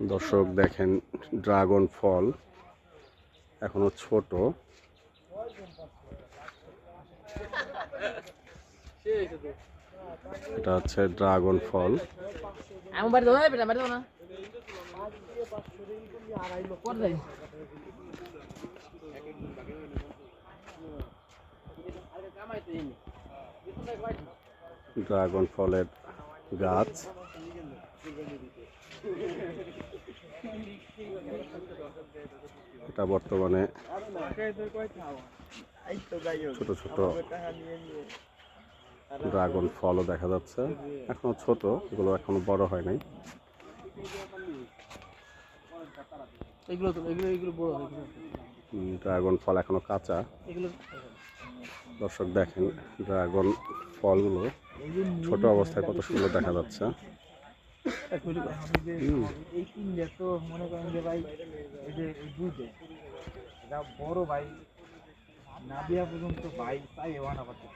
দর্শক দেখেন ড্রাগন ফল এখনও ছোট। এটা হচ্ছে ড্রাগন ফল। ড্রাগন ফলের গাছ। এটা বর্তমানে ছোট ছোট ড্রাগন ফলও দেখা যাচ্ছে। এখনও ছোট এগুলো এখনও বড় হয় নাই। এগুলো তো এগুলো এগুলো বড় এগুলো। ড্রাগন ফল এখনও কাঁচা। দর্শক দেখেন ড্রাগন ফলগুলো ছোট অবস্থায় কত সুন্দর দেখা যাচ্ছে। এই তো মনে করেন যে ভাই এই যে দুধে এটা বড় ভাই না দেওয়া পর্যন্ত ভাই তাই ওয়ানা করতে